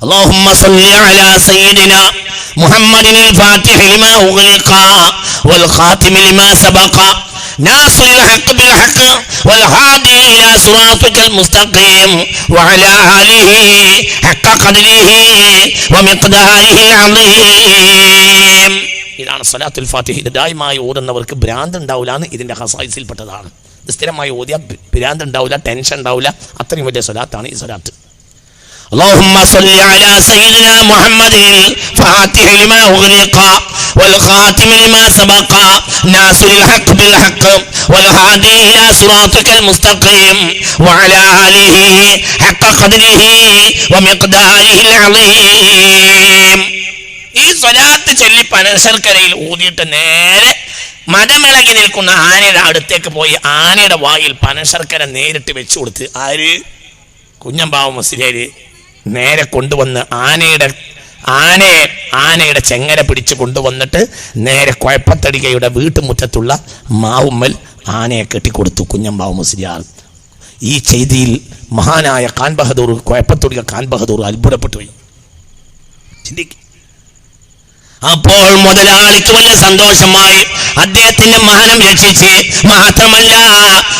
اللهم صل على سيدنا محمد الفاتح لما أغلق والخاتم لما سبق ناصر الحق بالحق والهادي إلى صراطك المستقيم وعلى آله حق قدره ومقداره العظيم ഇതാണ് സലാത്തുൽ ഫാത്തിഹ ഇത് ദായമായി ഓടുന്നവർക്ക് ഭ്രാന്ത് ഉണ്ടാവില്ല എന്ന് ഇതിന്റെ ഹസായിസിൽപ്പെട്ടതാണ് ഇത് സ്ഥിരമായി ഓതിയാൽ ഭ്രാന്ത് ഉണ്ടാവില്ല ടെൻഷൻ ഉണ്ടാവില്ല അത്രയും വലിയ സലാത്താണ് ഈ സലാത്ത് اللهم صل على سيدنا محمد الفاتح لما أغلق والخاتم لما سبق ناصر الحق بالحق والهادي إلى صراطك المستقيم وعلى آله حق قدره ومقداره العظيم ഈ സ്വലാത്ത് ചൊല്ലി പനശർക്കരയിൽ ഊതിയിട്ട് നേരെ മതമിളകി നിൽക്കുന്ന ആനയുടെ അടുത്തേക്ക് പോയി ആനയുടെ വായിൽ പനശർക്കര നേരിട്ട് വെച്ചു കൊടുത്ത് ആര് കുഞ്ഞമ്പാവ മുസ്ലിയാര് നേരെ കൊണ്ടുവന്ന് ആനയുടെ ആനയെ ആനയുടെ ചെങ്ങര പിടിച്ച് കൊണ്ടുവന്നിട്ട് നേരെ കുഴപ്പത്തടികയുടെ വീട്ടുമുറ്റത്തുള്ള മാവുമ്മൽ ആനയെ കെട്ടിക്കൊടുത്തു കുഞ്ഞമ്പാവ് മുസ്ലിയാർ. ഈ ചെയ്തിയിൽ മഹാനായ ഖാൻ ബഹദൂർ കുഴപ്പത്തൊടിക ഖാൻ ബഹദൂർ അത്ഭുതപ്പെട്ടു ചിന്തിക്ക്. അപ്പോൾ മുതലാളിക്ക് വലിയ സന്തോഷമായി. അദ്ദേഹത്തിന്റെ മഹനം രക്ഷിച്ച് മാത്രമല്ല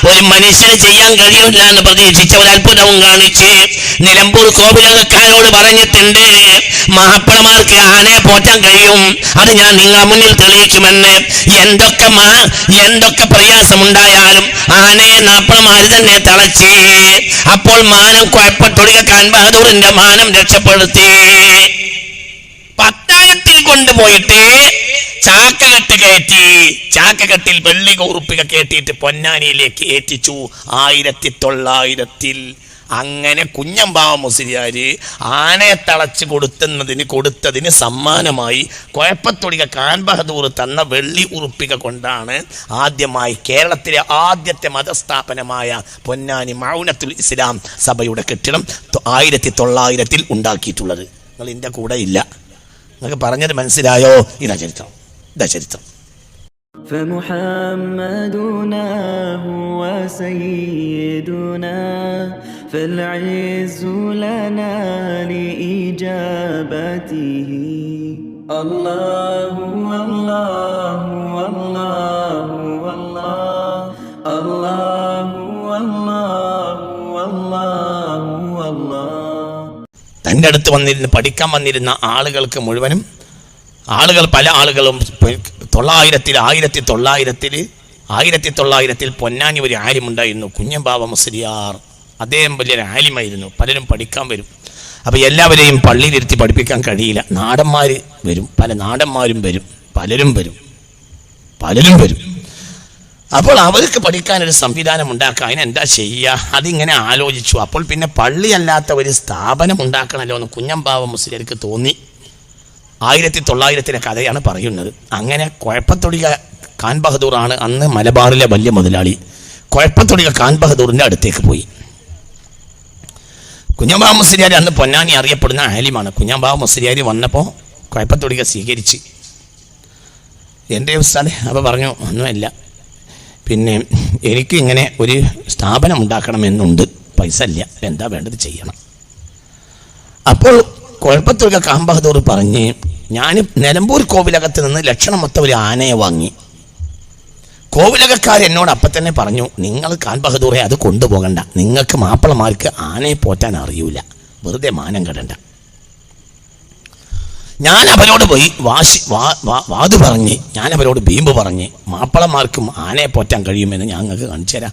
ഒരു മനുഷ്യന് ചെയ്യാൻ കഴിയില്ല എന്ന് പ്രതീക്ഷിച്ച ഒരു അത്ഭുതവും കാണിച്ച് നിലമ്പൂർ കോവിലകക്കാരോട് പറഞ്ഞിട്ടുണ്ട് മഹാപ്രമാർക്ക് ആനയെ പോറ്റാൻ കഴിയും. അത് ഞാൻ നിങ്ങളെ മുന്നിൽ തെളിയിക്കുമെന്ന്. എന്തൊക്കെ മാ എന്തൊക്കെ പ്രയാസമുണ്ടായാലും ആനയെ നാപ്പളമാര് തന്നെ തളച്ച് അപ്പോൾ മാനം കുഴപ്പത്തൊടിക കാൻ ബഹദൂറിന്റെ മാനം രക്ഷപ്പെടുത്തി. പത്തായത്തിൽ കൊണ്ടുപോയിട്ട് ചാക്കകെട്ട് കയറ്റി ചാക്കകെട്ടിൽ വെള്ളി കുറുപ്പിക കയറ്റിയിട്ട് പൊന്നാനിയിലേക്ക് ഏറ്റിച്ചു. ആയിരത്തി തൊള്ളായിരത്തിൽ അങ്ങനെ കുഞ്ഞമ്പാവ മുസ്ലിയാര് ആനയെ തളച്ച് കൊടുത്തുന്നതിന് കൊടുത്തതിന് സമ്മാനമായി കുഴപ്പത്തൊടിക കാൻ ബഹദൂർ തന്ന വെള്ളി ഉറുപ്പിക കൊണ്ടാണ് ആദ്യമായി കേരളത്തിലെ ആദ്യത്തെ മതസ്ഥാപനമായ പൊന്നാനി മൗനത്തുൽ ഇസ്ലാം സഭയുടെ കെട്ടിടം ആയിരത്തി തൊള്ളായിരത്തിൽ ഉണ്ടാക്കിയിട്ടുള്ളത്. നിങ്ങൾ ഇതിന്റെ കൂടെ ഇല്ല. നിങ്ങൾക്ക് പറഞ്ഞത് മനസ്സിലായോ ഇതാ ചരിത്രം ഇതാ ചരിത്രം فمحمدنا هو سيدنا فالعز لنا لإجابته الله الله الله الله തന്റെ അടുത്ത് വന്നിരുന്ന് പഠിക്കാൻ വന്നിരുന്ന ആളുകൾക്ക് മുഴുവനും ആളുകൾ പല ആളുകളും തൊള്ളായിരത്തിൽ ആയിരത്തി തൊള്ളായിരത്തിൽ ആയിരത്തി തൊള്ളായിരത്തിൽ പൊന്നാനി ഒരു ആലിമുണ്ടായിരുന്നു കുഞ്ഞമ്പാവ മുസ്ലിയാർ. അദ്ദേഹം വലിയൊരു ആലിമായിരുന്നു പലരും പഠിക്കാൻ വരും. അപ്പോൾ എല്ലാവരെയും പള്ളിയിലിരുത്തി പഠിപ്പിക്കാൻ കഴിയില്ല. നാടന്മാർ വരും പല നാടന്മാരും വരും പലരും വരും പലരും വരും. അപ്പോൾ അവർക്ക് പഠിക്കാൻ ഒരു സംവിധാനം ഉണ്ടാക്കുക അതിനെന്താ ചെയ്യുക അതിങ്ങനെ ആലോചിച്ചു. അപ്പോൾ പിന്നെ പള്ളിയല്ലാത്ത ഒരു സ്ഥാപനം ഉണ്ടാക്കണമല്ലോ എന്ന് കുഞ്ഞമ്പാവ മുസ്ലിർക്ക് തോന്നി. ആയിരത്തി തൊള്ളായിരത്തിലെ കഥയാണ് പറയുന്നത്. അങ്ങനെ കുഴപ്പത്തൊടിക ഖാൻ ബഹദൂറാണ് അന്ന് മലബാറിലെ വലിയ മുതലാളി. കുഴപ്പത്തൊടിക ഖാൻ ബഹദൂറിന്റെ അടുത്തേക്ക് പോയി. കുഞ്ഞമ്പാവ മുസ്ലിയാർ അന്ന് പൊന്നാനി അറിയപ്പെടുന്ന ആലിമാണ്. കുഞ്ഞമ്പാവ മുസ്ലിയാർ വന്നപ്പോൾ കുഴപ്പത്തൊടിക സ്വീകരിച്ച്. എന്റെ ഉസ്താദെ അപ്പോൾ പറഞ്ഞു ഒന്നുമില്ല. പിന്നെ എനിക്ക് ഇങ്ങനെ ഒരു സ്ഥാപനം ഉണ്ടാക്കണമെന്നുണ്ട് പൈസ ഇല്ല എന്താ വേണ്ടത് ചെയ്യണം. അപ്പോൾ കുഴപ്പത്തുക കാമ്പഹദൂർ പറഞ്ഞ് ഞാൻ നിലമ്പൂർ കോവിലകത്ത് നിന്ന് ലക്ഷണം മൊത്തം ഒരു ആനയെ വാങ്ങി. കോവിലകക്കാർ എന്നോട് അപ്പം തന്നെ പറഞ്ഞു നിങ്ങൾ ഖാൻ അത് കൊണ്ടുപോകണ്ട. നിങ്ങൾക്ക് മാപ്പിളമാർക്ക് ആനയെ പോറ്റാൻ അറിയൂല. വെറുതെ മാനം കെടണ്ട. ഞാൻ അവരോട് പോയി വാശി വാത് പറഞ്ഞ് ഞാൻ അവരോട് ബീമ്പ് പറഞ്ഞ് മാപ്പിളമാർക്കും ആനയെ പോറ്റാൻ കഴിയുമെന്ന് ഞങ്ങൾക്ക് കാണിച്ചു തരാം.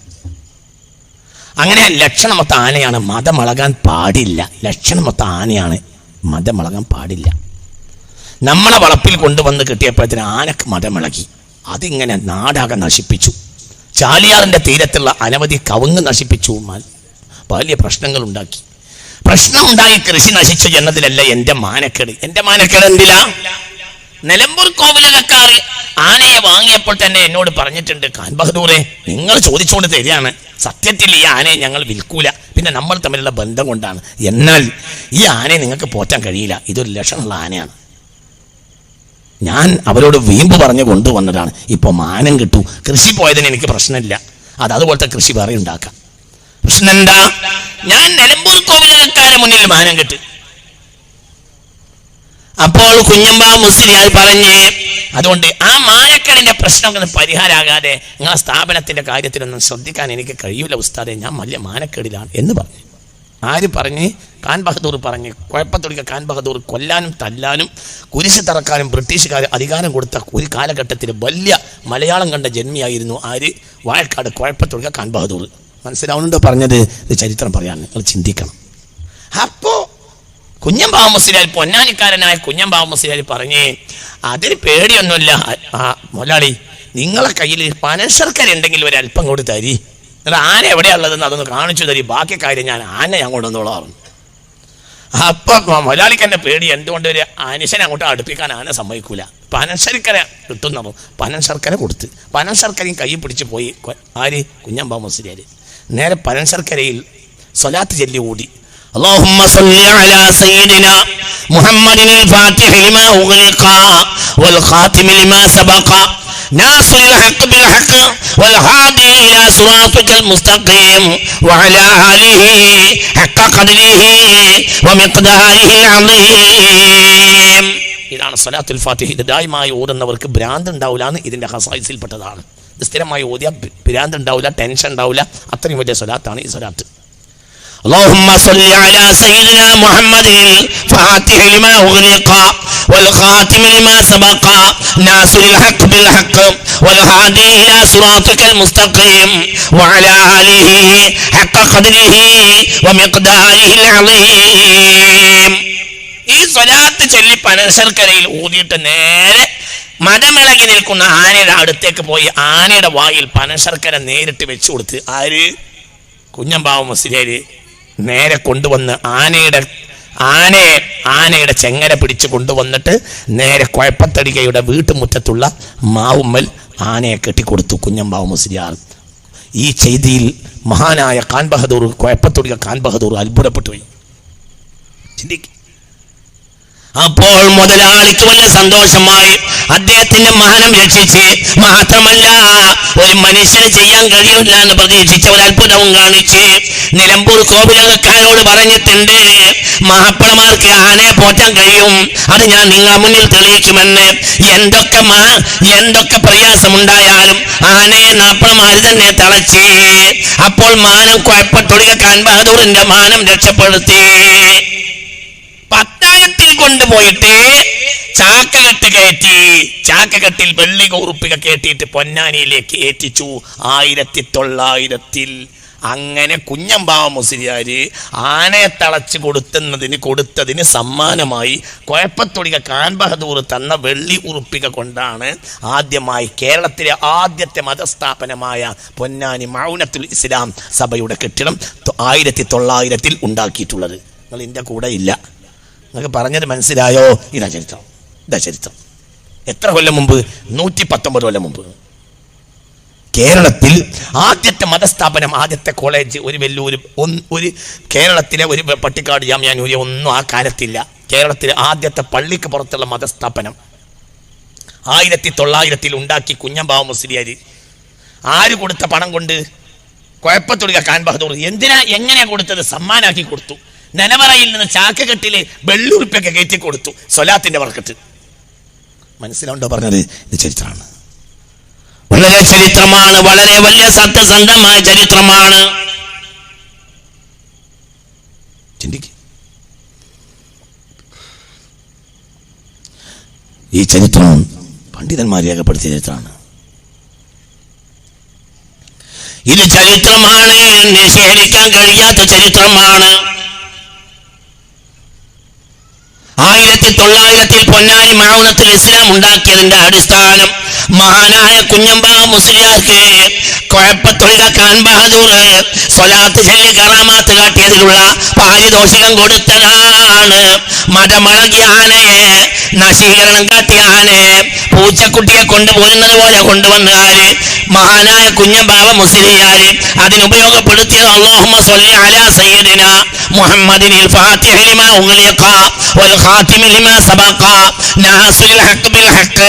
അങ്ങനെ ലക്ഷണമൊത്ത ആനയാണ് മതമിളകാൻ പാടില്ല. ലക്ഷണമൊത്ത ആനയാണ് മതമിളകാൻ പാടില്ല. നമ്മളെ വളപ്പിൽ കൊണ്ടുവന്ന് കിട്ടിയപ്പോഴത്തേന് ആനക്ക് മതമിളകി. അതിങ്ങനെ നാടാകെ നശിപ്പിച്ചു. ചാലിയാറിന്റെ തീരത്തുള്ള അനവധി കവുങ്ങ് നശിപ്പിച്ചു. വലിയ പ്രശ്നങ്ങൾ ഉണ്ടാക്കി പ്രശ്നമുണ്ടായി കൃഷി നശിച്ചു എന്നതിലല്ല എന്റെ മാനക്കേട്. എന്റെ മാനക്കേട് എന്തിലാ? നിലമ്പൂർ കോവിലകക്കാർ ആനയെ വാങ്ങിയപ്പോൾ തന്നെ എന്നോട് പറഞ്ഞിട്ടുണ്ട് ഖാൻ ബഹദൂറെ നിങ്ങൾ ചോദിച്ചുകൊണ്ട് തരികയാണ്. സത്യത്തിൽ ഈ ആനയെ ഞങ്ങൾ വിൽക്കൂല. പിന്നെ നമ്മൾ തമ്മിലുള്ള ബന്ധം കൊണ്ടാണ്. എന്നാൽ ഈ ആനയെ നിങ്ങൾക്ക് പോറ്റാൻ കഴിയില്ല. ഇതൊരു ലക്ഷണമുള്ള ആനയാണ്. ഞാൻ അവരോട് വീമ്പ് പറഞ്ഞ് കൊണ്ടുവന്നതാണ്. ഇപ്പോൾ മാനം കിട്ടു. കൃഷി പോയതിന് എനിക്ക് പ്രശ്നമില്ല. അത് അതുപോലത്തെ കൃഷി വേറെ ഉണ്ടാക്കാം. പ്രശ്നം എന്താ ഞാൻ നിലമ്പൂർ കോവിലകക്കാരെ മുന്നിൽ മാനം കെട്ട്. അപ്പോൾ കുഞ്ഞമ്പാ മുസ്ലിയാർ പറഞ്ഞേ അതുകൊണ്ട് ആ മാനക്കേടിന്റെ പ്രശ്നങ്ങൾ പരിഹാരമാകാതെ നിങ്ങളെ സ്ഥാപനത്തിന്റെ കാര്യത്തിലൊന്നും ശ്രദ്ധിക്കാൻ എനിക്ക് കഴിയൂല ഉസ്താദെ ഞാൻ വലിയ മാനക്കേടിലാണ് എന്ന് പറഞ്ഞു. ആര് പറഞ്ഞ്? ഖാൻ ബഹദൂർ പറഞ്ഞ്. കുഴപ്പത്തൊടിക്ക ഖാൻ ബഹദൂർ കൊല്ലാനും തല്ലാനും കുരിശ് തറക്കാനും ബ്രിട്ടീഷുകാർ അധികാരം കൊടുത്ത ഒരു കാലഘട്ടത്തിൽ വലിയ മലയാളം കണ്ട ജന്മിയായിരുന്നു ആര്? വാഴക്കാട് കുഴപ്പത്തൊടിക്ക ഖാൻ ബഹദൂർ. മനസ്സിലാവുന്നുണ്ടോ പറഞ്ഞത്? ഇത് ചരിത്രം പറയാൻ നിങ്ങൾ ചിന്തിക്കണം. അപ്പോൾ കുഞ്ഞമ്പാവ മുസ്ലിയാർ പൊന്നാനിക്കാരനായ കുഞ്ഞമ്പാവ മുസ്ലിയാർ പറഞ്ഞേ അതിന് പേടിയൊന്നുമില്ല ആ മുതലാളി നിങ്ങളെ കയ്യിൽ പനശർക്കര ഉണ്ടെങ്കിൽ ഒരു അല്പം കൂടി തരി. എന്നിട്ട് ആന എവിടെയുള്ളതെന്ന് അതൊന്ന് കാണിച്ചു തരി. ബാക്കി കാര്യം ഞാൻ ആന ഞാൻ കൊണ്ടുവന്നോളാം അപ്പൊ മുതലാളിക്ക് എന്നെ പേടി. എന്തുകൊണ്ട് ഒരു അനുശനെ അങ്ങോട്ട് അടുപ്പിക്കാൻ ആന സമ്മതിക്കൂല? പനശർക്കര കിട്ടുന്നു പനശർക്കര കൊടുത്ത്. പനശർക്കരയും കൈ പിടിച്ച് പോയി. ആര്? കുഞ്ഞമ്പാ മുസ്ലിയാർ നേരെ പനശർക്കരയിൽ സ്വലാത്ത് ചൊല്ലി ഓടി اللهم صل على سيدنا محمد الفاتح لما أغلق والخاتم لما سبق ناصر الحق بالحق والهادي إلى صراطك المستقيم وعلى آله حق قدره ومقداره العظيم ഇതാണ് സലാത്തുൽ ഫാത്തിഹ് ഇത് ദായമായി ഓടുന്നവർക്ക് ഭ്രാന്ത് ഉണ്ടാവില്ല എന്ന് ഇതിന്റെ ഹസായിസിൽപ്പെട്ടതാണ് ഇത് സ്ഥിരമായി ഓതിയ ഭ്രാന്ത് ഉണ്ടാവില്ല ടെൻഷൻ ഉണ്ടാവില്ല അത്രയും വലിയ സ്വലാത്താണ് ഈ സ്വലാത്ത് اللهم صل على سيدنا محمد الفاتح لما أغلق والخاتم لما سبق ناصر الحق بالحق والهادي إلى صراطك المستقيم وعلى آله حق قدره ومقداره العظيم ഈ സ്വലാത്ത് ചൊല്ലി പനശർക്കരയിൽ ഊതിയിട്ട് നേരെ മതമിളകി നിൽക്കുന്ന ആനയുടെ അടുത്തേക്ക് പോയി ആനയുടെ വായിൽ പനശർക്കര നേരിട്ട് വെച്ചു കൊടുത്ത് ആര്? കുഞ്ഞമ്പാവ മുസ്ലിയാര് നേരെ കൊണ്ടുവന്ന് ആനയുടെ ആനയെ ആനയുടെ ചെങ്ങര പിടിച്ച് കൊണ്ടുവന്നിട്ട് നേരെ കുഴപ്പത്തടികയുടെ വീട്ടുമുറ്റത്തുള്ള മാവുമ്മൽ ആനയെ കെട്ടിക്കൊടുത്തു കുഞ്ഞമ്പാവ മുസ്ലിയാർ. ഈ ചെയ്തിയിൽ മഹാനായ ഖാൻ ബഹദൂർ കുഴപ്പത്തൊടിക ഖാൻ ബഹദൂർ അത്ഭുതപ്പെട്ടു പോയി. ചിന്തിക്കും. അപ്പോൾ മുതലാളിക്ക് വലിയ സന്തോഷമായി. അദ്ദേഹത്തിന്റെ മഹനം രക്ഷിച്ച് മാത്രമല്ല ഒരു മനുഷ്യന് ചെയ്യാൻ കഴിയില്ല എന്ന് പ്രതീക്ഷിച്ച ഒരു അത്ഭുതവും കാണിച്ച് നിലമ്പൂർ കോവിലകക്കാരോട് പറഞ്ഞിട്ടുണ്ട് മാപ്പിളമാർക്ക് ആനയെ പോറ്റാൻ കഴിയും. അത് ഞാൻ നിങ്ങളെ മുന്നിൽ തെളിയിക്കുമെന്ന്. എന്തൊക്കെ മാ എന്തൊക്കെ പ്രയാസമുണ്ടായാലും ആനയെ നാപ്പളമാര് തന്നെ തളച്ച് അപ്പോൾ മാനം കുഴപ്പത്തൊടിക ഖാൻ ബഹദൂറിന്റെ മാനം രക്ഷപ്പെടുത്തി. പത്തായത്തിൽ കൊണ്ടുപോയിട്ട് ചാക്കകെട്ട് കയറ്റി ചാക്കകെട്ടിൽ വെള്ളി കുറുപ്പിക കയറ്റിയിട്ട് പൊന്നാനിയിലേക്ക് ഏറ്റിച്ചു. ആയിരത്തി തൊള്ളായിരത്തിൽ അങ്ങനെ കുഞ്ഞമ്പാവ മുസ്ലിയാര് ആനയെ തളച്ച് കൊടുത്തുന്നതിന് കൊടുത്തതിന് സമ്മാനമായി കുഴപ്പത്തൊടിക കാൻ ബഹദൂർ തന്ന വെള്ളി ഉറുപ്പിക കൊണ്ടാണ് ആദ്യമായി കേരളത്തിലെ ആദ്യത്തെ മതസ്ഥാപനമായ പൊന്നാനി മൗനത്തുൽ ഇസ്ലാം സഭയുടെ കെട്ടിടം ആയിരത്തി തൊള്ളായിരത്തിൽ ഉണ്ടാക്കിയിട്ടുള്ളത്. നിങ്ങൾ ഇന്ത്യ കൂടെ ഇല്ല. നിങ്ങൾക്ക് പറഞ്ഞത് മനസ്സിലായോ? ഇതാ ചരിത്രം. ഇതാ ചരിത്രം. എത്ര കൊല്ലം മുമ്പ്? നൂറ്റി പത്തൊമ്പത് കൊല്ലം മുമ്പ്. കേരളത്തിൽ ആദ്യത്തെ മതസ്ഥാപനം ആദ്യത്തെ കോളേജ് ഒരു വെല്ലൂര് ഒരു കേരളത്തിലെ ഒരു പട്ടിക്കാട് ജാമ്യാനൂരി ഒന്നും ആ കാലത്തില്ല. കേരളത്തിലെ ആദ്യത്തെ പള്ളിക്ക് പുറത്തുള്ള മതസ്ഥാപനം. ആയിരത്തി തൊള്ളായിരത്തിൽ ഉണ്ടാക്കി കുഞ്ഞമ്പാവ മുസ്ലിയാരി. ആര് കൊടുത്ത പണം കൊണ്ട്? കുഴപ്പത്തൊടുക കാൻ ബഹദൂർ. എന്തിനാ എങ്ങനെയാ കൊടുത്തത്? സമ്മാനാക്കി കൊടുത്തു. നിലവറയിൽ നിന്ന് ചാക്കകെട്ടിലെ വെള്ളുറുപ്പൊക്കെ കയറ്റി കൊടുത്തു. സ്വലാത്തിന്റെ വർക്കത്ത് മനസ്സിലുണ്ടോ പറഞ്ഞത്? ഇത് ചരിത്രമാണ്. വളരെ ചരിത്രമാണ്. വളരെ വലിയ സത്യസന്ധമായ ചരിത്രമാണ്. ഈ ചരിത്രം പണ്ഡിതന്മാർ രേഖപ്പെടുത്തിയ ചരിത്രമാണ്. ഇത് ചരിത്രമാണ്. നിഷേധിക്കാൻ കഴിയാത്ത ചരിത്രമാണ്. ആയിരത്തി തൊള്ളായിരത്തിൽ പൊന്നാനി മൗനത്തിൽ ഇസ്ലാം ഉണ്ടാക്കിയതിന്റെ അടിസ്ഥാനം മഹാനായ കുഞ്ഞമ്പാ മുസ്ലിയാർക്ക് കുഴപ്പത്തൊഴിക ഖാൻ ബഹദൂർ സ്വലാത്ത് ചൊല്ലി കറാമാത്ത് കാട്ടിയതിലുള്ള പാരിതോഷികം കൊടുത്തതാണ് മതമളകിയ ആനയെ നശീകരണം കാട്ടിയ ആനയെ പൂച്ചക്കുട്ടിയെ കൊണ്ടുപോരുന്നത് പോലെ കൊണ്ടുവന്ന ആര് മഹാനായ കുഞ്ഞമ്പാവ മുസ്ലിയാര് അതിനുപയോഗപ്പെടുത്തിയത് അള്ളാഹുമ്മ സ്വല്ലി അലാ സയ്യിദിന മുഹമ്മദിൻ الفاتح لما أغلق والخاتم لما سبق ناصر الحق بالحق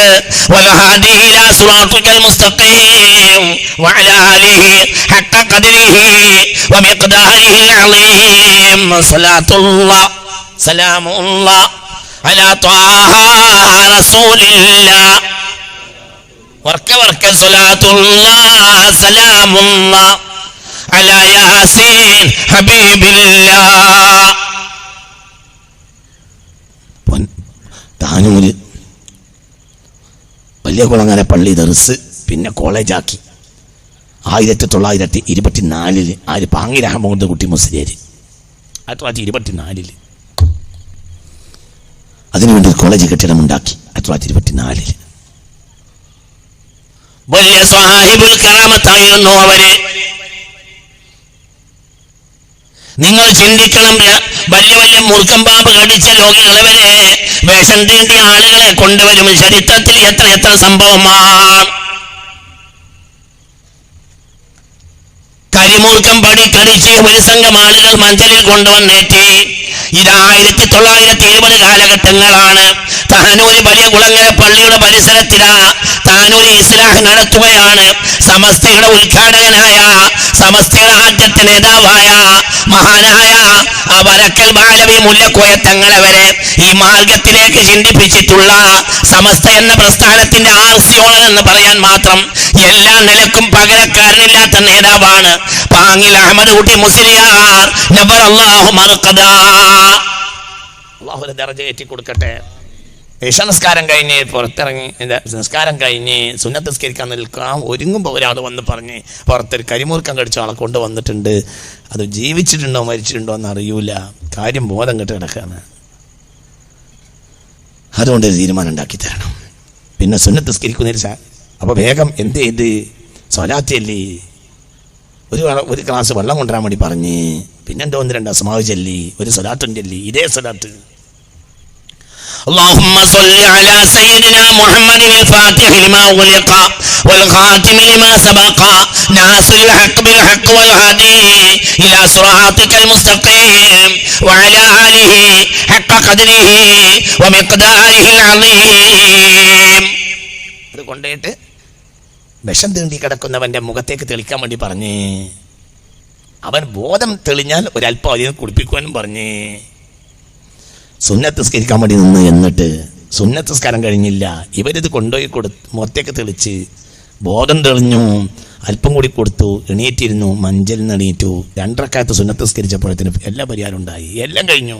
والهادي إلى صراطك المستقيم وعلى آله حق قدره ومقداره العظيم صلاة الله سلام الله على طه رسول الله ورك ورك صلاة الله سلام الله على ياسين حبيب الله താനൂര് വലിയ കുളങ്ങര പള്ളി ദർസ് പിന്നെ കോളേജാക്കി ആയിരത്തി തൊള്ളായിരത്തി ഇരുപത്തിനാലിൽ ആര് പാങ്ങിര മുഹമ്മദ് കുട്ടി മുസ്ലിയർ ആയിരത്തി തൊള്ളായിരത്തി ഇരുപത്തിനാലിൽ അതിനുവേണ്ടി ഒരു കോളേജ് കെട്ടിടം ഉണ്ടാക്കി ആയിരത്തി തൊള്ളായിരത്തി ഇരുപത്തിനാലിൽ വലിയ സ്വഹാഹിബുൽ കറാമത്തായിരുന്നു അവർ. നിങ്ങൾ ചിന്തിക്കണം വലിയ വലിയ മൂർഖം പാമ്പ് കടിച്ച രോഗികളെ വരെ വേഷം തീണ്ടിയ ആളുകളെ കൊണ്ടുവരും. ചരിത്രത്തിൽ എത്ര എത്ര സംഭവമാണ് കരിമൂർക്കം പണി തെറിച്ച് ഒരു സംഘം ആളുകൾ മഞ്ചലിൽ കൊണ്ടുവന്നേറ്റി. ഇത് ആയിരത്തി തൊള്ളായിരത്തി ഇരുപത് കാലഘട്ടങ്ങളാണ്. താനൂര് വലിയ കുളങ്ങര പള്ളിയുടെ പരിസരത്തിലാ. താനൂര് ഇസ്ലാഹ് നടത്തുകയാണ്. സമസ്തയുടെ ഉദ്ഘാടകനായ സമസ്തയുടെ ആദ്യത്തെ നേതാവായ മഹാനായ ആ വരക്കൽ ബാലവി മുല്ലക്കോയ തങ്ങളവരെ ഈ മാർഗത്തിലേക്ക് ചിന്തിപ്പിച്ചിട്ടുള്ള സമസ്ത എന്ന പ്രസ്ഥാനത്തിന്റെ ആർസിയോണൻ എന്ന് പറയാൻ മാത്രം എല്ലാ നിലക്കും പകരക്കാരനില്ലാത്ത നേതാവാണ് പാങ്ങിൽ അഹമ്മദ് കുട്ടി മുസ്ലിയാർ. നബർ അള്ളാഹു മറുക്കഥ അള്ളാഹു ദർജ ഏറ്റി കൊടുക്കട്ടെ. നിസ്കാരം കഴിഞ്ഞ് പുറത്തിറങ്ങി സംസ്കാരം കഴിഞ്ഞ് സുന്നത്തസ്കരിക്കാൻ നിൽക്കാം ഒരുങ്ങുമ്പോൾ ഒരാൾ വന്ന് പറഞ്ഞ് പുറത്തൊരു കരിമൂർക്കം കടിച്ച ആളെ കൊണ്ട് വന്നിട്ടുണ്ട്. അത് ജീവിച്ചിട്ടുണ്ടോ മരിച്ചിട്ടുണ്ടോ എന്ന് അറിയൂല കാര്യം ബോധം കെട്ട് കിടക്കാണ്. അതുകൊണ്ട് ഒരു തീരുമാനം ഉണ്ടാക്കി തരണം. പിന്നെ സുന്നത്ത് സ്കരിക്കുന്നതിന് സാ അപ്പോൾ വേഗം എന്ത് ചെയ്ത്? സ്വലാത്തിയല്ലേ ഒരു ഒരു ക്ലാസ് വെള്ളം കൊണ്ടുവരാൻ വേണ്ടി പറഞ്ഞ്. പിന്നെന്തോ ഒന്ന് രണ്ട് അസമാവ് ചൊല്ലി. ഒരു സ്വലാത്തുണ്ടല്ലേ. ഇതേ സ്വലാത്ത്. اللهم صل على سيدنا محمد الفاتح لما أغلق والخاتم لما سبق ناصر الحق بالحق والهادي إلى صراطك المستقيم وعلى آله حق قدره ومقداره العظيم അത് കൊണ്ടുപോയിട്ട് വിഷം തീണ്ടി കിടക്കുന്നവന്റെ മുഖത്തേക്ക് തെളിക്കാൻ വേണ്ടി പറഞ്ഞ് അവൻ ബോധം തെളിഞ്ഞാൽ ഒരല്പം അതിനെ കുടിപ്പിക്കുവാനും പറഞ്ഞ് സുന്നത്ത് സ്കരിക്കാൻ വേണ്ടി നിന്ന് എന്നിട്ട് സുന്നത്തസ്കാരം കഴിഞ്ഞില്ല. ഇവരിത് കൊണ്ടുപോയി കൊടു മുഖത്തേക്ക് തെളിച്ച് ബോധം തെളിഞ്ഞു അല്പം കൂടി കൊടുത്തു എണീറ്റിരുന്നു മഞ്ചൽ എണീറ്റു. രണ്ടരക്കാലത്ത് സുന്നത്തസ്കരിച്ചപ്പോഴത്തിന് എല്ലാ പരിഹാരം ഉണ്ടായി. എല്ലാം കഴിഞ്ഞു.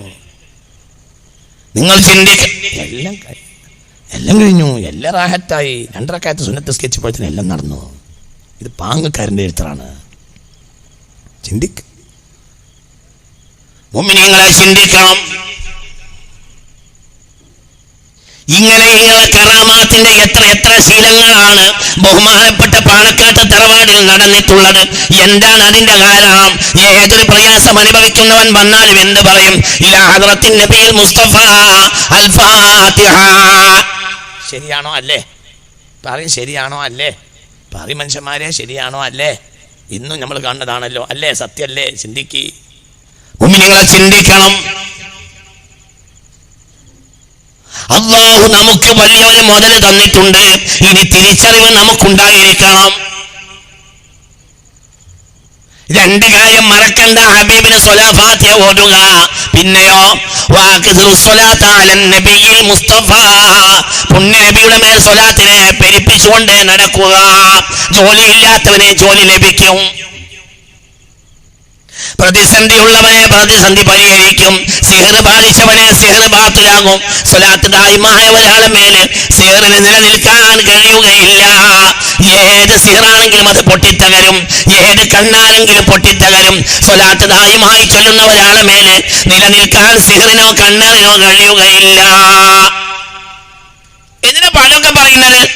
നിങ്ങൾ ചിന്തിക്ക എല്ലാം എല്ലാം കഴിഞ്ഞു. എല്ലാം റാഹത്തായി. രണ്ടരക്കാലത്ത് സുന്നത്തസ്കരിച്ചപ്പോഴത്തിന് എല്ലാം നടന്നു. ഇത് പാങ്ങക്കാരന്റെ എഴുത്താണ്. ചിന്തിക്ക. മുമ്മിനിങ്ങളെ ചിന്തിക്കണം ഇങ്ങനെ ഇങ്ങനെ കറാമാത്തിന്റെ എത്ര എത്ര ശീലങ്ങളാണ് ബഹുമാനപ്പെട്ട പാണക്കാത്ത തറവാടിൽ നടന്നിട്ടുള്ളത്. എന്താണ് അതിന്റെ കാരണം? ഏതൊരു പ്രയാസം അനുഭവിക്കുന്നവൻ വന്നാലും എന്ത് പറയും? ഇലാ പേര് മുസ്തഫ അൽ ഫാത്തിഹ ശരിയാണോ അല്ലേ? പറയും ശരിയാണോ അല്ലേ? പറയും മനുഷ്യന്മാരെ ശരിയാണോ അല്ലേ? ഇന്നും നമ്മൾ കാണുന്നതാണല്ലോ അല്ലേ? സത്യല്ലേ ചിന്തിക്ക്. മുമ്മിനിങ്ങളെ ചിന്തിക്കണം. അള്ളാഹു നമുക്ക് വലിയൊരു മുതൽ തന്നിട്ടുണ്ട്. ഇനി തിരിച്ചറിവ് നമുക്കുണ്ടായിരിക്കണം രണ്ട് കാര്യം മറക്കണ്ട. ഹബീബിന് സ്വലാഫാത്തിയ ഓടുക പിന്നെയോ മുസ്തഫ. പുണ്യ നബിയുടെ മേൽ സ്വലാത്തിനെ പെരിപ്പിച്ചുകൊണ്ട് നടക്കുക. ജോലിയില്ലാത്തവനെ ജോലി ലഭിക്കും. പ്രതിസന്ധി ഉള്ളവനെ പ്രതിസന്ധി പരിഹരിക്കും. സിഹർ ബാധിച്ചവനെ സിഹർ ബാത്തിലാകും. സ്വലാത്ത് ദായിമായ ഒരാളെ മേൽ സിഹറിന് നിലനിൽക്കാൻ കഴിയുകയില്ല. ഏത് സിഹറാണെങ്കിലും അത് പൊട്ടിത്തകരും. ഏത് കണ്ണാണെങ്കിലും പൊട്ടിത്തകരും. സ്വലാത്ത് ദായിമായി ചൊല്ലുന്ന ഒരാളെ മേൽ നിലനിൽക്കാൻ സിഹറിനോ കണ്ണറിനോ കഴിയുകയില്ല. എന്തിനാ പലൊക്കെ പറയുന്നത്?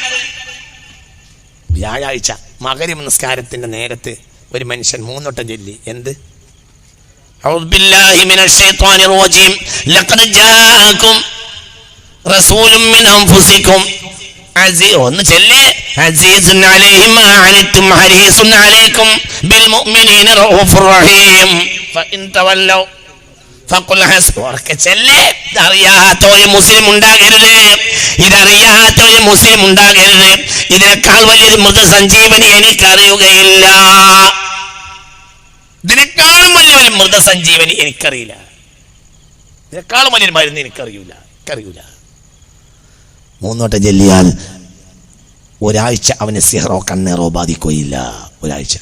വ്യാഴാഴ്ച മകരം നിസ്കാരത്തിന്റെ നേരത്ത് ഒരു മനുഷ്യൻ മൂന്നോട്ടം ചൊല്ലി. എന്ത്? أعوذ بالله من الشيطان الرجيم لقد جاءكم رسول من أنفسكم عزيز ഒന്ന് ചെല്ലേ عزيز عليه ما عنتم حريص عليكم بالمؤمنين رؤوف رحيم فإن تولوا ഫഖുൽ ഹസ്ബി ഉറക്കെ ചെല്ലേ ഇതറിയാത്ത ഒരു മുസ്ലിം ഉണ്ടാകരുത് ഇതറിയാത്ത ഒരു മുസ്ലിം ഉണ്ടാകരുത് ഇതിനേക്കാൾ വലിയൊരു മൃതസഞ്ജീവനി എനിക്കറിയുകയില്ല ഇതിനേക്കാളും വലിയൊരു മൃതസഞ്ജീവനി എനിക്കറിയില്ല. ഇതിനേക്കാളും വലിയ മരുന്ന് എനിക്കറിയില്ല എനിക്കറിയില്ല മൂന്നോട്ട ചെല്ലിയാൽ ഒരാഴ്ച അവന് സിഹറോ കണ്ണേറോ ബാധിക്കുകയില്ല. ഒരാഴ്ച.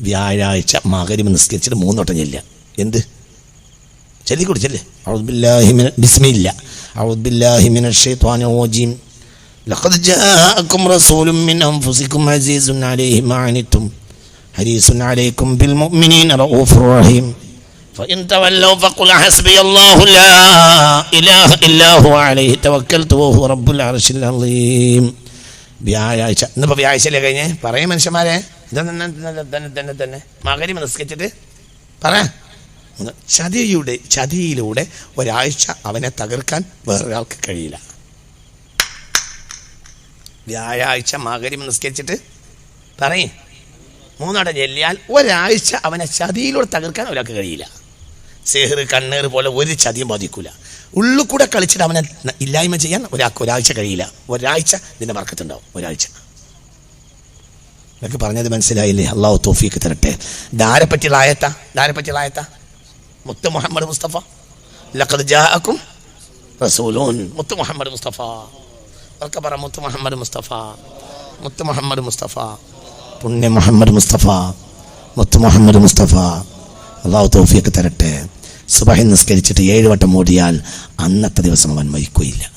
വ്യാഴാഴ്ച മകരി നിസ്കരിച്ചിട്ട് മൂന്നോട്ടം ചെല്ലുക. എന്ത്? ചെല്ലിക്കൂടി ചെല്ലേ. ബിസ്മില്ല. ലഖദ് അലൈഹി حريص عليكم بالمؤمنين رؤوف رحيم فإن تولوا فقل حسبي الله لا إله إلا هو عليه توكلت وهو رب العرش العظيم വ്യാഴാഴ്ച ഇന്നിപ്പോൾ വ്യാഴ്ചയല്ലേ കഴിഞ്ഞ് പറയും മനുഷ്യന്മാരെ ഇതന്നെ തന്നെ തന്നെ തന്നെ തന്നെ മകരി നിസ്കരിച്ചിട്ട് പറ ചതിയുടെ ചതിയിലൂടെ ഒരാഴ്ച അവനെ തകർക്കാൻ വേറൊരാൾക്ക് കഴിയില്ല വ്യാഴാഴ്ച മകരി നിസ്കരിച്ചിട്ട് പറയും മൂന്നട ചെല്ലിയാൽ ഒരാഴ്ച അവനെ ചതിയിലൂടെ തകർക്കാൻ ഒരാൾക്ക് കഴിയില്ല. സെഹർ കണ്ണേർ പോലെ ഒരു ചതിയും ബാധിക്കില്ല ഉള്ളിൽ കൂടെ കളിച്ചിട്ട് അവനെ ഇല്ലായ്മ ചെയ്യാൻ ഒരാൾക്ക് ഒരാഴ്ച കഴിയില്ല. ഒരാഴ്ച നിന്റെ വർക്കത്തുണ്ടാവും ഒരാഴ്ച. നിങ്ങൾക്ക് പറഞ്ഞത് മനസ്സിലായില്ലേ? അള്ളാഹു തോഫീക്ക് തരട്ടെ. ധാരെ പറ്റിയുള്ള ആയത്ത? ധാരെ ആയത്ത? മുത്ത് മുഹമ്മദ് മുസ്തഫ. ലഖദ് ജാഅക്കും റസൂലൂൻ. മുത്ത് മുഹമ്മദ് മുസ്തഫ. ഒക്കെ പറ മുത്ത് മുഹമ്മദ് മുസ്തഫ. മുത്ത് മുഹമ്മദ് മുസ്തഫ. പുണ്യ മുഹമ്മദ് മുസ്തഫ മുത്ത് മുഹമ്മദ് മുസ്തഫ. അള്ളാഹു തോഫിയൊക്കെ തരട്ടെ. സുബഹി നിസ്കരിച്ചിട്ട് ഏഴ് വട്ടം ഓടിയാൽ അന്നത്തെ ദിവസം അവൻ മരിക്കുകയില്ല.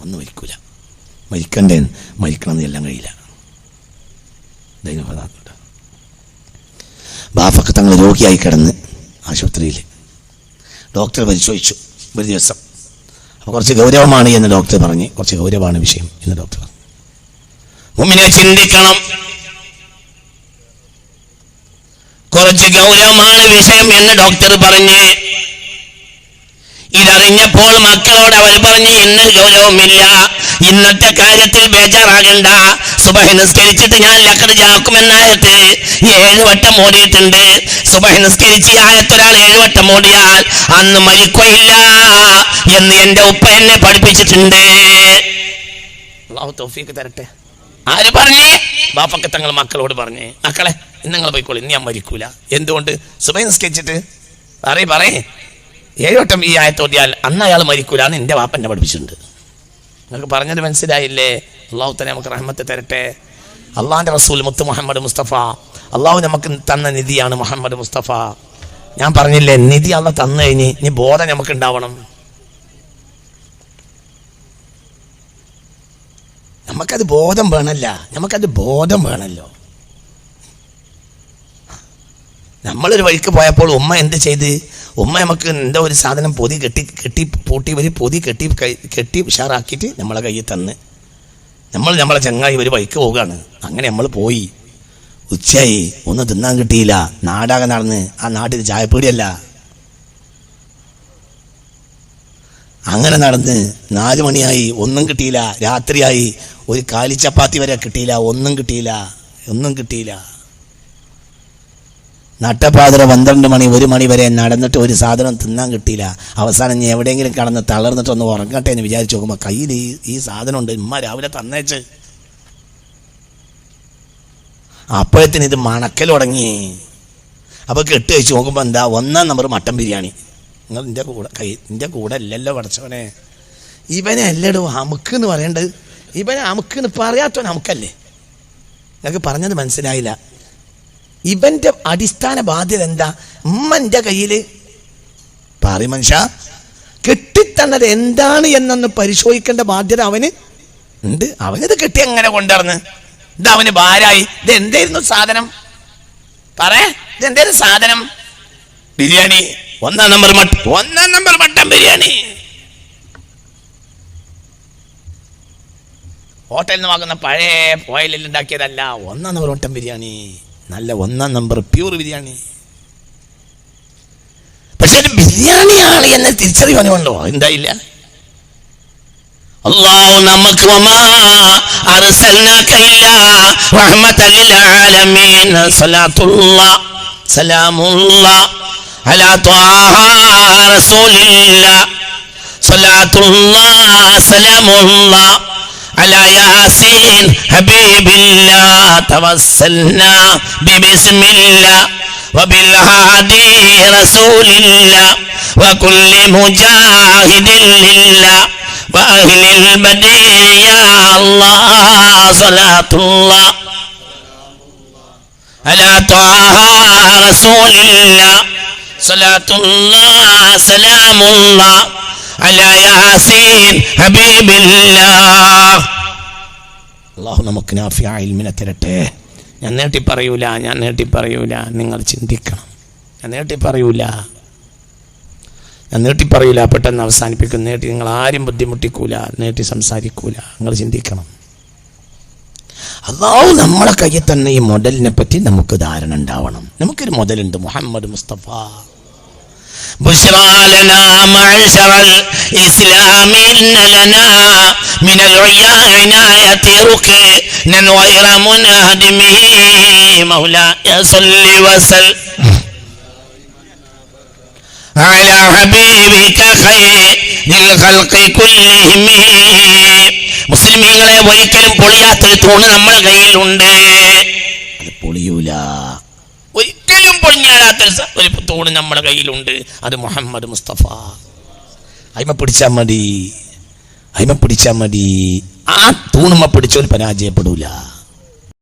ഒന്നും മരിക്കൂല. മരിക്കണ്ടേ? മരിക്കണമെന്ന് എല്ലാം കഴിയില്ല. ദൈവപദാർത്ഥ ബാഫക്ക് തങ്ങൾ രോഗിയായി കിടന്ന് ആശുപത്രിയിൽ. ഡോക്ടർ പരിശോധിച്ചു. ഒരു ദിവസം. അപ്പോൾ കുറച്ച് ഗൗരവമാണ് എന്ന് ഡോക്ടർ പറഞ്ഞ് കുറച്ച് ഗൗരവമാണ് വിഷയം എന്ന് ഡോക്ടർ പറഞ്ഞു. മുമ്പിനെ ചിന്തിക്കണം. കുറച്ച് ഗൗരവമാണ് വിഷയം എന്ന് ഡോക്ടർ പറഞ്ഞ്. ഇതറിഞ്ഞപ്പോൾ മക്കളോട് അവർ പറഞ്ഞു ഇന്ന് ഗൗരവമില്ല. ഇന്നത്തെ കാര്യത്തിൽ ബേജാറാകണ്ട. സുബഹി നിസ്കരിച്ചിട്ട് ഞാൻ ലക്കർ ജാക്കുമെന്നായത്ത് ഏഴ് വട്ടം ഓടിയിട്ടുണ്ട്. സുബഹി നിസ്കരിച്ച് ആയത്തൊരാൾ ഏഴ് വട്ടം ഓടിയാൽ അന്ന് മരിക്കില്ല എന്ന് എന്റെ ഉപ്പ എന്നെ പഠിപ്പിച്ചിട്ടുണ്ട്. തരട്ടെ. ആര് പറഞ്ഞേ? ബാപ്പക്ക് തങ്ങൾ മക്കളോട് പറഞ്ഞ് മക്കളെ ഇന്നങ്ങൾ നിങ്ങൾ പോയിക്കോളൂ ഇന്ന് ഞാൻ മരിക്കൂല. എന്തുകൊണ്ട്? സുബൈ നിസ്കരിച്ചിട്ട് പറയേ പറയേ. ഏഴോട്ടം ഈ ആയത്തോട്ടിയാൽ അന്ന് അയാൾ മരിക്കൂല എന്ന് എന്റെ വാപ്പ എന്നെ പഠിപ്പിച്ചിട്ടുണ്ട്. നിങ്ങൾക്ക് പറഞ്ഞത് മനസ്സിലായില്ലേ? അള്ളാഹു തന്നെ നമുക്ക് റഹ്മത്ത് തരട്ടെ. അള്ളാഹിന്റെ റസൂൽ മുത്ത് മുഹമ്മദ് മുസ്തഫ. അള്ളാഹു നമുക്ക് തന്ന നിധിയാണ് മുഹമ്മദ് മുസ്തഫ. ഞാൻ പറഞ്ഞില്ലേ നിധി അള്ള തന്നു കഴിഞ്ഞ് ഇനി ബോധം നമുക്ക് ഉണ്ടാവണം നമുക്കത് ബോധം വേണമല്ല നമുക്കത് ബോധം വേണമല്ലോ നമ്മളൊരു വഴിക്ക് പോയപ്പോൾ ഉമ്മ എന്ത് ചെയ്ത്? ഉമ്മ നമുക്ക് എന്തോ ഒരു സാധനം പൊതി കെട്ടി കെട്ടി പൂട്ടി ഒരു പൊതി കെട്ടി കെട്ടി ഉഷാറാക്കിയിട്ട് നമ്മളെ കയ്യിൽ തന്ന്. നമ്മൾ നമ്മളെ ചങ്ങായി ഒരു വഴിക്ക് പോവുകയാണ്. അങ്ങനെ നമ്മൾ പോയി. ഉച്ചയായി. ഒന്നും തിന്നാൻ കിട്ടിയില്ല. നാടാകെ നടന്ന് ആ നാട്ടിൽ ചായപ്പീടിയല്ല. അങ്ങനെ നടന്ന് നാല് മണിയായി ഒന്നും കിട്ടിയില്ല. രാത്രിയായി ഒരു കാലിച്ചപ്പാത്തി വരെ കിട്ടിയില്ല. ഒന്നും കിട്ടിയില്ല. ഒന്നും കിട്ടിയില്ല. നട്ടപ്പാതിര പന്ത്രണ്ട് മണി ഒരു മണി വരെ നടന്നിട്ട് ഒരു സാധനം തിന്നാൻ കിട്ടിയില്ല. അവസാനം ഞാൻ എവിടെയെങ്കിലും കടന്ന് തളർന്നിട്ട് ഒന്ന് ഉറങ്ങട്ടെ എന്ന് വിചാരിച്ചു നോക്കുമ്പോൾ കയ്യിൽ ഈ ഈ സാധനം ഉണ്ട് ഇമ്മ രാവിലെ തന്നേച്ച്. അപ്പോഴത്തിന് ഇത് മണക്കൽ തുടങ്ങി. അപ്പോൾ കെട്ട് നോക്കുമ്പോൾ എന്താ ഒന്നാം നമ്പർ മട്ടൻ ബിരിയാണി. നിങ്ങൾ എന്റെ കൂടെ കൈ എന്റെ കൂടെ അല്ലല്ലോ പഠിച്ചവനെ ഇവനെ അല്ലടോ അമുക്ക് എന്ന് പറയേണ്ടത്. ഇവനെ അമുക്ക് എന്ന് പറയാത്തവൻ അമുക്കല്ലേ. നിങ്ങൾക്ക് പറഞ്ഞത് മനസ്സിലായില്ല. ഇവന്റെ അടിസ്ഥാന ബാധ്യത എന്താ? ഉമ്മന്റെ കയ്യിൽ പാറി മനുഷ്യ. കെട്ടിത്തന്നത് എന്താണ് എന്നൊന്ന് പരിശോധിക്കേണ്ട ബാധ്യത അവന് ഉണ്ട്. അവനത് കെട്ടി എങ്ങനെ കൊണ്ടുവന്ന്? ഇത് അവന് ഭാരായി ഇത് എന്തായിരുന്നു സാധനം? പറ ഇത് എന്തായിരുന്നു സാധനം? ബിരിയാണി. ഒന്നാം നമ്പർ ഒന്നാം നമ്പർ മട്ടൻ ബിരിയാണി. ഹോട്ടലിൽ നിന്ന് വാങ്ങുന്ന പഴയ ഓയിലിൽ ഉണ്ടാക്കിയതല്ല ഒന്നാം നമ്പർ മട്ടൻ ബിരിയാണി. നല്ല ഒന്നാം നമ്പർ പ്യൂർ ബിരിയാണി. പക്ഷെ ഒരു ബിരിയാണിയാണ് എന്നെ തിരിച്ചറിയുവാനുണ്ടോ എന്തായില്ല? അള്ളാഹു നമുക്ക് ഇല്ലാ റഹ്മതൻ على طه رسول الله؟ صلاة الله سلام الله على ياسين حبيب الله توسلنا ببسم الله وبالهادي رسول الله وكل مجاهد لله وأهل البديع يا الله صلاة الله. على طه رسول الله؟ അള്ളാഹു നമുക്ക് നാഫിയായ ഇൽമിനെ തരട്ടെ. ഞാൻ നേട്ടി പറയൂല ഞാൻ നേട്ടി പറയൂല. നിങ്ങൾ ചിന്തിക്കണം. ഞാൻ നേട്ടി പറയൂല. ഞാൻ നീട്ടി പറയൂല പെട്ടെന്ന് അവസാനിപ്പിക്കും. നേട്ടി നിങ്ങൾ ആരും ബുദ്ധിമുട്ടിക്കൂല നേട്ടി സംസാരിക്കൂല. നിങ്ങൾ ചിന്തിക്കണം. അള്ളാഹു നമ്മളെ കയ്യിൽ തന്നെ ഈ മോഡലിനെ പറ്റി നമുക്ക് ധാരണ ഉണ്ടാവണം നമുക്കൊരു മുതലുണ്ട് മുഹമ്മദ് മുസ്തഫ بشرى لنا معشر الإسلام إن لنا من العيا عناية ركنا غير منهدمه مولاي صل وسلم على حبيبك خير للخلق كلهم മുസ്ലിമീങ്ങളെ ഒരിക്കലും പൊളിയാത്തൊരു തൂണ് നമ്മൾ കയ്യിലുണ്ട്. അത് പൊളിയൂല. ഒരിക്കലും പൊളിഞ്ഞാത്ത ഒരു തൂണ് നമ്മുടെ കയ്യിലുണ്ട്. അത് മുഹമ്മദ് മുസ്തഫ. അയിമ പിടിച്ചാൽ മതി. അയിമ പിടിച്ചാൽ മതി. ആ തൂണുമ്മ പിടിച്ചോൽ പരാജയപ്പെടൂല.